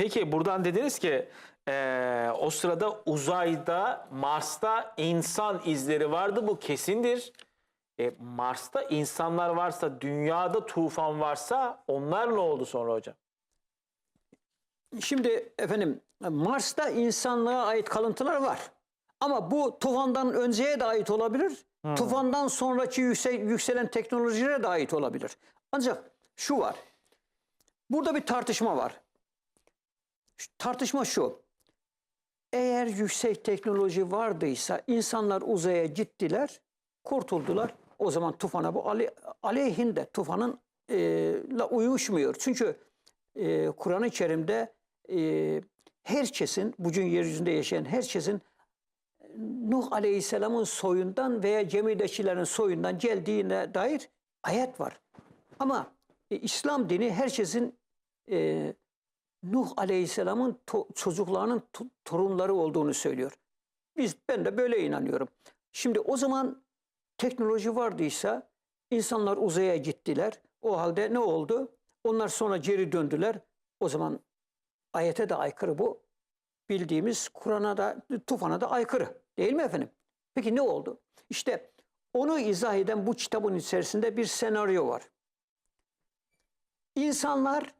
Peki buradan dediniz ki eee, o sırada uzayda Mars'ta insan izleri vardı bu kesindir. E, Mars'ta insanlar varsa dünyada tufan varsa onlar ne oldu sonra hocam? Şimdi efendim Mars'ta insanlığa ait kalıntılar var. Ama bu tufandan önceye de ait olabilir. Tufandan sonraki yüksel, yükselen teknolojilere de ait olabilir. Ancak şu var. Burada bir tartışma var. Tartışma şu. Eğer yüksek teknoloji vardıysa insanlar uzaya gittiler, kurtuldular. O zaman tufana bu ale, aleyhinde tufanın e, la uyuşmuyor. Çünkü e, Kur'an-ı Kerim'de e, herkesin, bugün yeryüzünde yaşayan herkesin Nuh Aleyhisselam'ın soyundan veya gemidekilerin soyundan geldiğine dair ayet var. Ama e, İslam dini herkesin e, Nuh Aleyhisselam'ın to- çocuklarının to- torunları olduğunu söylüyor. Biz ben de böyle inanıyorum. Şimdi o zaman teknoloji vardıysa insanlar uzaya gittiler. O halde ne oldu? Onlar sonra geri döndüler. O zaman ayete de aykırı bu. Bildiğimiz Kur'an'a da tufana da aykırı. Değil mi efendim? Peki ne oldu? İşte onu izah eden bu kitabın içerisinde bir senaryo var. İnsanlar,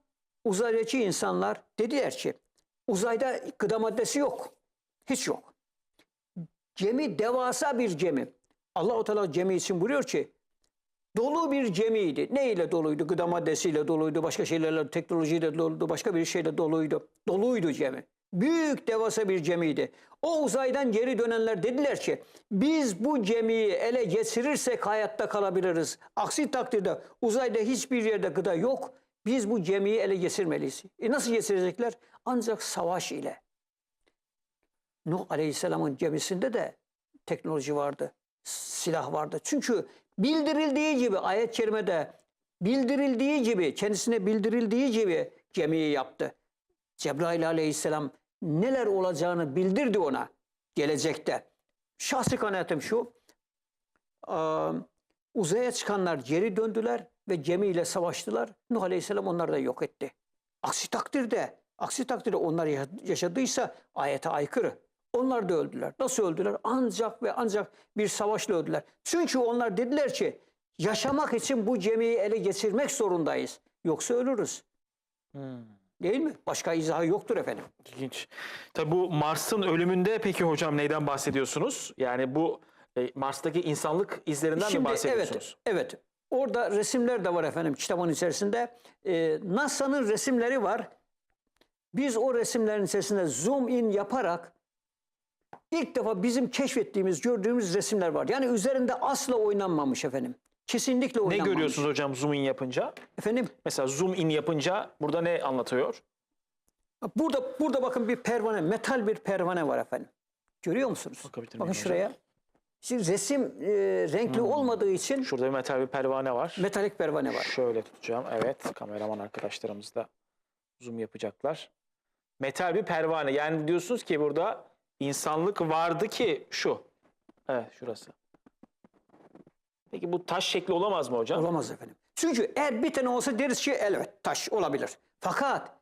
uzaydaki insanlar dediler ki uzayda gıda maddesi yok. Hiç yok. Gemi devasa bir gemi. Allah-u Teala gemi için buyuruyor ki dolu bir gemiydi. Ne ile doluydu? Gıda maddesiyle doluydu, başka şeylerle, teknolojiyle doluydu, başka bir şeyle doluydu. Doluydu gemi. Büyük devasa bir gemiydi. O uzaydan geri dönenler dediler ki biz bu gemiyi ele geçirirsek hayatta kalabiliriz. Aksi takdirde uzayda hiçbir yerde gıda yok. Biz bu gemiyi ele geçirmeliyiz. E nasıl geçirecekler? Ancak savaş ile. Nuh Aleyhisselam'ın gemisinde de teknoloji vardı, silah vardı. Çünkü bildirildiği gibi ayet-i kerimede bildirildiği gibi, kendisine bildirildiği gibi gemiyi yaptı. Cebrail Aleyhisselam neler olacağını bildirdi ona gelecekte. Şahsi kanaatim şu, eee, uzaya çıkanlar geri döndüler ve gemiyle savaştılar. Nuh Aleyhisselam onları da yok etti. Aksi takdirde, aksi takdirde onlar ya- yaşadıysa ayete aykırı. Onlar da öldüler. Nasıl öldüler? Ancak ve ancak bir savaşla öldüler. Çünkü onlar dediler ki yaşamak için bu gemiyi ele geçirmek zorundayız. Yoksa ölürüz. Değil mi? Başka izahı yoktur efendim. İlginç. Tabii bu Mars'ın ölümünde peki hocam neyden bahsediyorsunuz? Yani bu e, Mars'taki insanlık izlerinden mi evet, bahsediyorsunuz? evet. Orada resimler de var efendim kitabın içerisinde. Ee, NASA'nın resimleri var. Biz o resimlerin içerisinde zoom in yaparak ilk defa bizim keşfettiğimiz, gördüğümüz resimler var. Yani üzerinde asla oynanmamış efendim. Kesinlikle Ne oynanmamış. görüyorsunuz hocam zoom in yapınca? Efendim Mesela zoom in yapınca burada ne anlatıyor? burada burada bakın bir pervane, metal bir pervane var efendim. Görüyor musunuz? Bakabilir miyim Bakın hocam? şuraya. Şimdi resim e, renkli olmadığı için Şurada bir metal bir pervane var. metalik pervane var. Şöyle tutacağım. Evet, kameraman arkadaşlarımız da zoom yapacaklar. Metal bir pervane. Yani diyorsunuz ki burada insanlık vardı ki şu. Evet, şurası. Peki bu taş şekli olamaz mı hocam? Olamaz efendim. Çünkü eğer bir tane olsa deriz ki evet taş olabilir. Fakat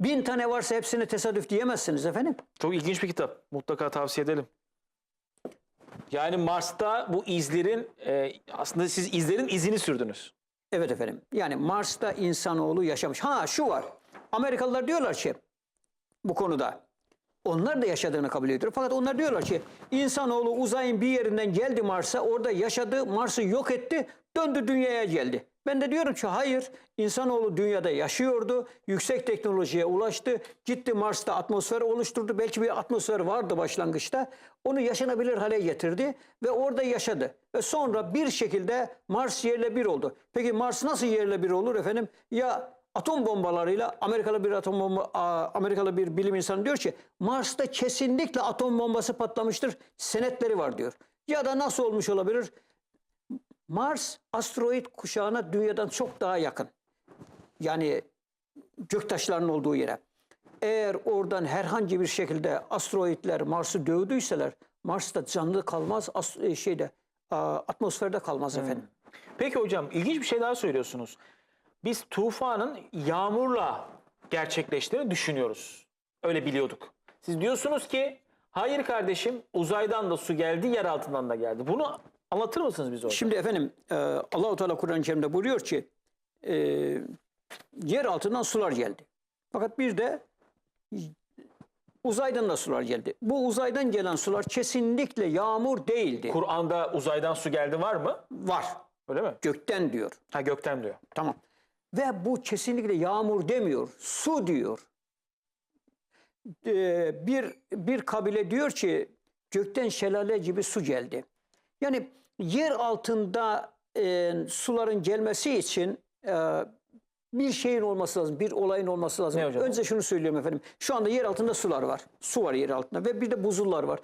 bin tane varsa hepsine tesadüf diyemezsiniz efendim. Çok ilginç bir kitap. Mutlaka tavsiye edelim. Yani Mars'ta bu izlerin e, aslında siz izlerin izini sürdünüz. Evet efendim. Yani Mars'ta insanoğlu yaşamış. Ha şu var. Amerikalılar diyorlar ki bu konuda onlar da yaşadığını kabul ediyor. Fakat onlar diyorlar ki insanoğlu uzayın bir yerinden geldi Mars'a orada yaşadı Mars'ı yok etti döndü dünyaya geldi. Ben de diyorum ki hayır insanoğlu dünyada yaşıyordu yüksek teknolojiye ulaştı gitti Mars'ta atmosfer oluşturdu belki bir atmosfer vardı başlangıçta onu yaşanabilir hale getirdi ve orada yaşadı ve sonra bir şekilde Mars yerle bir oldu. Peki Mars nasıl yerle bir olur efendim? Ya atom bombalarıyla Amerikalı bir atom bomba Amerikalı bir bilim insanı diyor ki Mars'ta kesinlikle atom bombası patlamıştır. Senetleri var diyor. Ya da nasıl olmuş olabilir? Mars asteroid kuşağına dünyadan çok daha yakın. Yani göktaşlarının olduğu yere. Eğer oradan herhangi bir şekilde asteroidler Mars'ı dövdüyseler Mars'ta canlı kalmaz, e, şeyde atmosferde kalmaz efendim. Peki hocam ilginç bir şey daha söylüyorsunuz. Biz tufanın yağmurla gerçekleştiğini düşünüyoruz. Öyle biliyorduk. Siz diyorsunuz ki hayır kardeşim uzaydan da su geldi yer altından da geldi. Bunu anlatır mısınız bize orada? Şimdi efendim e, Allahu Teala Kur'an-ı Kerim'de buyuruyor ki e, yer altından sular geldi. Fakat bir de uzaydan da sular geldi. Bu uzaydan gelen sular kesinlikle yağmur değildi. Kur'an'da uzaydan su geldi var mı? Var. Öyle mi? Gökten diyor. Ha gökten diyor. Tamam. Ve bu kesinlikle yağmur demiyor. Su diyor. Ee, bir bir kabile diyor ki gökten şelale gibi su geldi. Yani yer altında e, suların gelmesi için e, bir şeyin olması lazım, bir olayın olması lazım. Ne hocam? Önce şunu söylüyorum efendim. Şu anda yer altında sular var. Su var yer altında ve bir de buzullar var.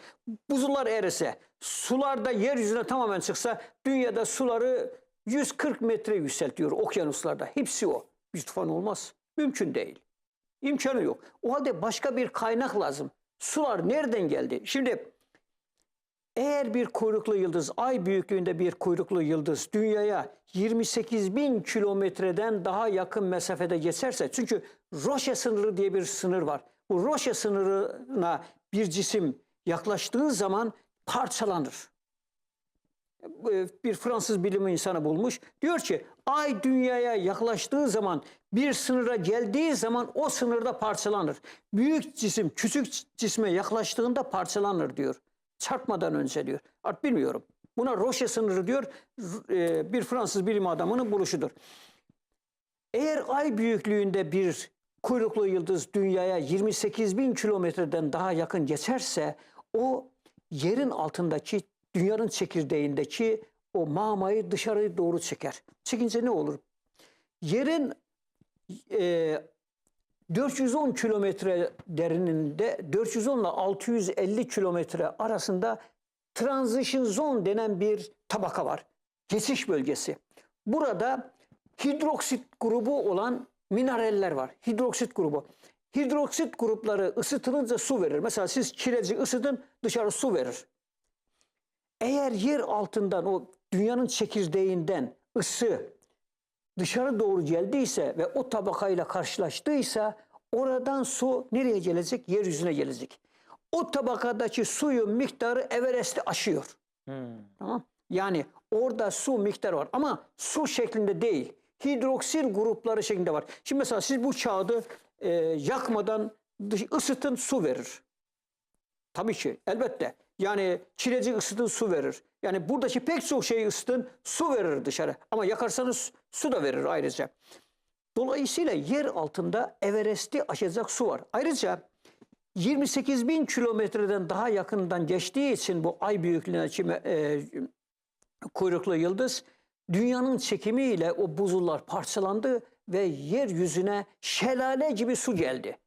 Buzullar erise, sular da yeryüzüne tamamen çıksa dünyada suları 140 metre yükseltiyor okyanuslarda. Hepsi o. Bir tufan olmaz. Mümkün değil. İmkanı yok. O halde başka bir kaynak lazım. Sular nereden geldi? Şimdi eğer bir kuyruklu yıldız, ay büyüklüğünde bir kuyruklu yıldız dünyaya 28 bin kilometreden daha yakın mesafede geçerse, çünkü Roche sınırı diye bir sınır var. Bu Roche sınırına bir cisim yaklaştığı zaman parçalanır. E, Bir Fransız bilim insanı bulmuş. Diyor ki ay dünyaya yaklaştığı zaman bir sınıra geldiği zaman o sınırda parçalanır. Büyük cisim küçük cisme yaklaştığında parçalanır diyor. Çarpmadan önce diyor. Artık bilmiyorum. Buna Roche sınırı diyor. E, Bir Fransız bilim adamının buluşudur. Eğer ay büyüklüğünde bir kuyruklu yıldız dünyaya 28 bin kilometreden daha yakın geçerse o yerin altındaki dünyanın çekirdeğindeki o mamayı dışarı doğru çeker. Çekince ne olur? Yerin e, 410 kilometre derininde 410 ile 650 kilometre arasında transition zone denen bir tabaka var. Geçiş bölgesi. Burada hidroksit grubu olan mineraller var. Hidroksit grubu. Hidroksit grupları ısıtılınca su verir. Mesela siz kireci ısıtın dışarı su verir. Eğer yer altından o dünyanın çekirdeğinden ısı dışarı doğru geldiyse ve o tabakayla karşılaştıysa oradan su nereye gelecek? Yeryüzüne gelecek. O tabakadaki suyun miktarı Everest'i aşıyor. Tamam. Yani orada su miktarı var ama su şeklinde değil. Hidroksil grupları şeklinde var. Şimdi mesela siz bu kağıdı e, yakmadan dış- ısıtın su verir. Tabii ki elbette. Yani kireci ısıtın su verir. Yani buradaki pek çok şeyi ısıtın su verir dışarı. Ama yakarsanız su da verir ayrıca. Dolayısıyla yer altında Everest'i aşacak su var. Ayrıca 28 bin kilometreden daha yakından geçtiği için bu ay büyüklüğündeki e, kuyruklu yıldız dünyanın çekimiyle o buzullar parçalandı ve yeryüzüne şelale gibi su geldi.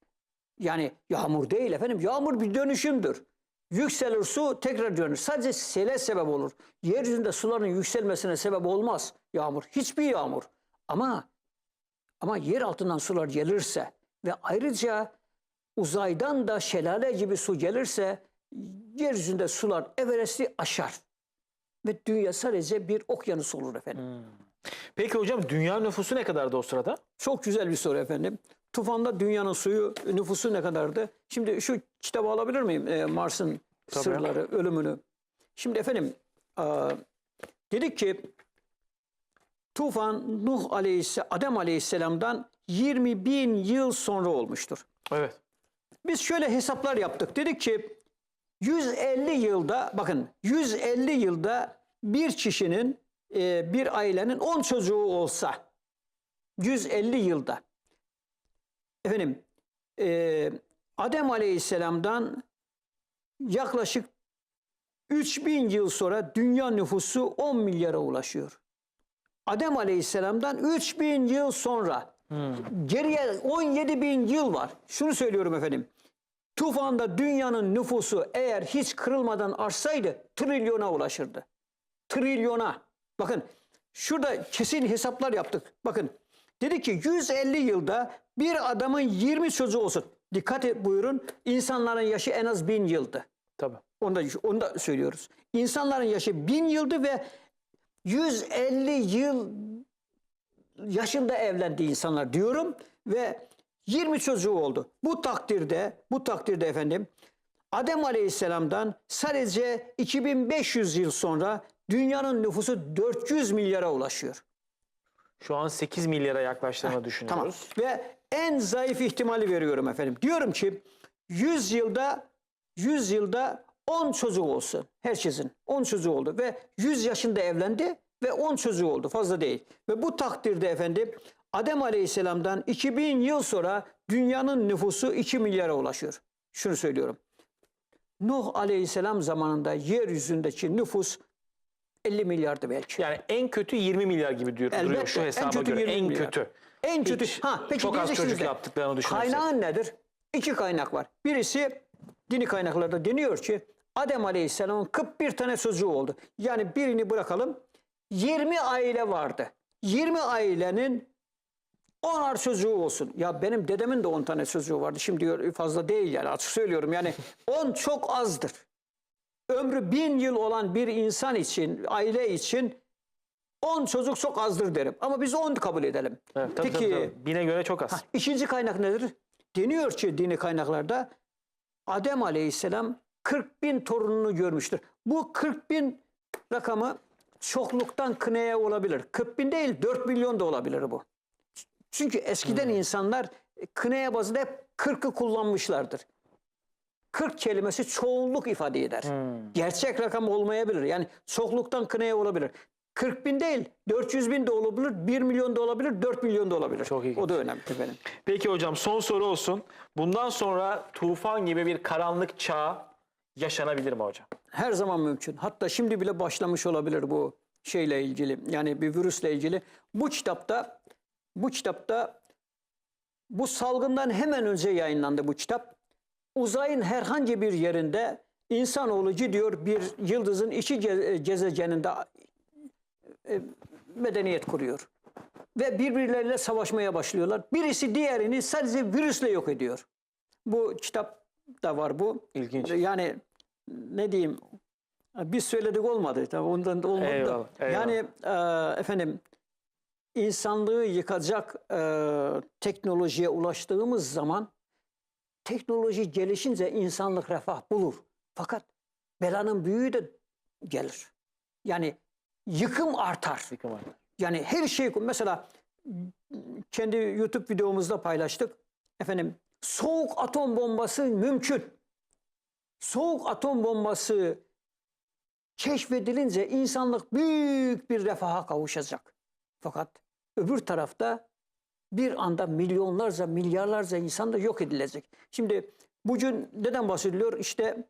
Yani yağmur değil efendim. Yağmur bir dönüşümdür. Yükselir su tekrar dönür. Sadece sele sebep olur. Yeryüzünde suların yükselmesine sebep olmaz yağmur. Hiçbir yağmur. Ama ama yer altından sular gelirse ve ayrıca uzaydan da şelale gibi su gelirse yeryüzünde sular Everest'i aşar. Ve dünya sadece bir okyanus olur efendim. Peki hocam dünya nüfusu ne kadardı o sırada? Çok güzel bir soru efendim. Tufanda dünyanın suyu nüfusu ne kadardı? Şimdi şu kitabı alabilir miyim? Ee, Mars'ın sırları, ölümünü. Şimdi efendim e, dedik ki tufan Nuh Aleyhisselam, Adem Aleyhisselam'dan 20 bin yıl sonra olmuştur. Evet. Biz şöyle hesaplar yaptık. Dedik ki 150 yılda bakın 150 yılda bir kişinin e, bir ailenin 10 çocuğu olsa 150 yılda efendim e, Adem Aleyhisselam'dan yaklaşık 3000 yıl sonra dünya nüfusu 10 milyara ulaşıyor. Adem Aleyhisselam'dan 3000 yıl sonra geriye 17 bin yıl var. Şunu söylüyorum efendim. Tufanda dünyanın nüfusu eğer hiç kırılmadan artsaydı trilyona ulaşırdı. Trilyona. Bakın şurada kesin hesaplar yaptık. Bakın dedi ki 150 yılda bir adamın 20 çocuğu olsun. Dikkat et buyurun. İnsanların yaşı en az 1000 yıldı. Tabii. Onu da, onu da söylüyoruz. İnsanların yaşı 1000 yıldı ve 150 yıl yaşında evlendi insanlar diyorum ve 20 çocuğu oldu. Bu takdirde, bu takdirde efendim Adem Aleyhisselam'dan sadece 2500 yıl sonra dünyanın nüfusu 400 milyara ulaşıyor. Şu an 8 milyara yaklaştığını Tamam. düşünüyoruz. Ve en zayıf ihtimali veriyorum efendim. Diyorum ki 100 yılda 100 yılda 10 çocuk olsun. Herkesin 10 çocuğu oldu ve 100 yaşında evlendi ve 10 çocuğu oldu. Fazla değil. Ve bu takdirde efendim Adem Aleyhisselam'dan 2000 yıl sonra dünyanın nüfusu 2 milyara ulaşıyor. Şunu söylüyorum. Nuh Aleyhisselam zamanında yeryüzündeki nüfus 50 milyardı belki. Yani en kötü 20 milyar gibi diyor, duruyor Elbette, şu en hesaba kötü göre. 20 En milyar. kötü. En kötü. Hiç ha peki çok az çocuk yaptıklarını düşünürsek. Kaynağın nedir? İki kaynak var. Birisi dini kaynaklarda deniyor ki Adem Aleyhisselam'ın 41 tane çocuğu oldu. Yani birini bırakalım. 20 aile vardı. 20 ailenin 10'ar çocuğu olsun. Ya benim dedemin de 10 tane çocuğu vardı. Şimdi fazla değil yani açık söylüyorum. Yani 10 çok azdır. Ömrü bin yıl olan bir insan için, aile için 10 çocuk çok azdır derim. Ama biz 10 kabul edelim. Evet, tabii, Peki tabii, tabii. Bine göre çok az. İkinci kaynak nedir? Deniyor ki dini kaynaklarda Adem Aleyhisselam 40 bin torununu görmüştür. Bu 40 bin rakamı çokluktan kınaya olabilir. 40 bin değil 4 milyon da olabilir bu. Çünkü eskiden insanlar kınaya bazında hep 40'ı kullanmışlardır. 40 kelimesi çoğunluk ifade eder. Gerçek rakam olmayabilir. Yani çokluktan kınaya olabilir. 40 bin değil 400 bin de olabilir, 1 milyon da olabilir, 4 milyon da olabilir. Çok ilginç. O da önemli efendim. Peki hocam son soru olsun. Bundan sonra tufan gibi bir karanlık çağ yaşanabilir mi hocam? Her zaman mümkün. Hatta şimdi bile başlamış olabilir bu şeyle ilgili. Yani bir virüsle ilgili. Bu kitapta bu kitapta bu salgından hemen önce yayınlandı bu kitap. Uzayın herhangi bir yerinde insanoğlu gidiyor bir yıldızın iki ge- gezegeninde e, medeniyet kuruyor. Ve birbirleriyle savaşmaya başlıyorlar. Birisi diğerini sadece virüsle yok ediyor. Bu kitap da var bu. İlginç. Yani ne diyeyim biz söyledik olmadı. Tabii ondan da olmadı. Eyvallah, eyvallah. Yani e, efendim insanlığı yıkacak e, teknolojiye ulaştığımız zaman teknoloji gelişince insanlık refah bulur. Fakat belanın büyüğü de gelir. Yani yıkım artar. Yıkım var. Yani her şey mesela kendi YouTube videomuzda paylaştık. Efendim soğuk atom bombası mümkün. Soğuk atom bombası keşfedilince insanlık büyük bir refaha kavuşacak. Fakat öbür tarafta bir anda milyonlarca, milyarlarca insan da yok edilecek. Şimdi bugün neden bahsediliyor? İşte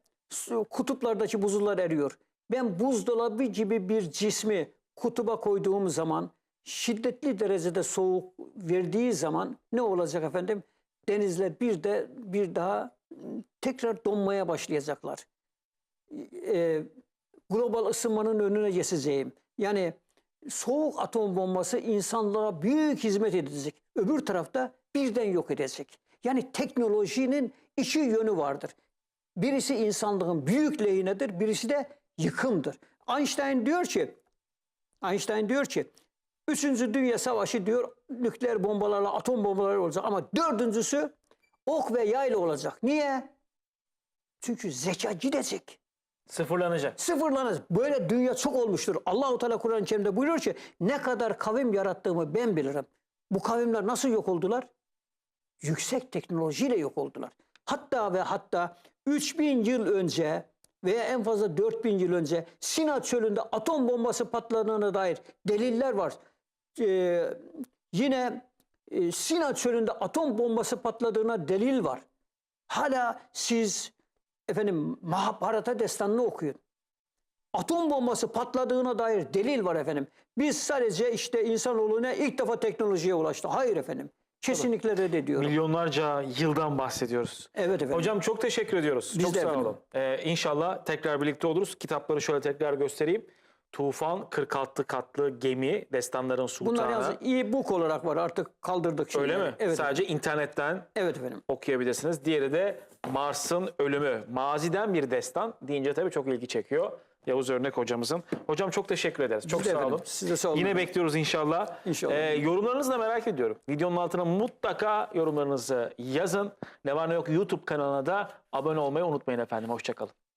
kutuplardaki buzullar eriyor. Ben buzdolabı gibi bir cismi kutuba koyduğum zaman şiddetli derecede soğuk verdiği zaman ne olacak efendim? Denizler bir de bir daha tekrar donmaya başlayacaklar. Ee, global ısınmanın önüne geçeceğim. Yani soğuk atom bombası insanlığa büyük hizmet edecek. Öbür tarafta birden yok edecek. Yani teknolojinin iki yönü vardır. Birisi insanlığın büyük lehinedir, birisi de yıkımdır. Einstein diyor ki, Einstein diyor ki, Üçüncü Dünya Savaşı diyor nükleer bombalarla, atom bombaları olacak ama dördüncüsü ok ve yayla olacak. Niye? Çünkü zeka gidecek. Sıfırlanacak. Sıfırlanır. Böyle dünya çok olmuştur. Allahu Teala Kur'an-ı Kerim'de buyuruyor ki ne kadar kavim yarattığımı ben bilirim. Bu kavimler nasıl yok oldular? Yüksek teknolojiyle yok oldular. Hatta ve hatta 3000 yıl önce veya en fazla 4000 yıl önce Sina çölünde atom bombası patladığına dair deliller var. Ee, yine e, Sina çölünde atom bombası patladığına delil var. Hala siz efendim Mahabharata destanını okuyun. Atom bombası patladığına dair delil var efendim. Biz sadece işte insanoğluna ilk defa teknolojiye ulaştı. Hayır efendim. Kesinlikle reddediyorum. Milyonlarca yıldan bahsediyoruz. Evet efendim. Hocam çok teşekkür ediyoruz. Biz çok de sağ efendim. olun. Ee, inşallah tekrar birlikte oluruz. Kitapları şöyle tekrar göstereyim. Tufan 46 katlı gemi Destanların Sultanı. Bunlar yalnız e-book olarak var. Artık kaldırdık şeyleri. Öyle mi? Evet. Sadece internetten Evet efendim. okuyabilirsiniz. Diğeri de Mars'ın ölümü. Maziden bir destan deyince tabii çok ilgi çekiyor. Yavuz Örnek hocamızın. Hocam çok teşekkür ederiz. Çok de sağ olun. siz de sağ olun. Yine bekliyoruz inşallah. İnşallah. Ee, yorumlarınızı da merak ediyorum. Videonun altına mutlaka yorumlarınızı yazın. Ne var ne yok YouTube kanalına da abone olmayı unutmayın efendim. Hoşçakalın.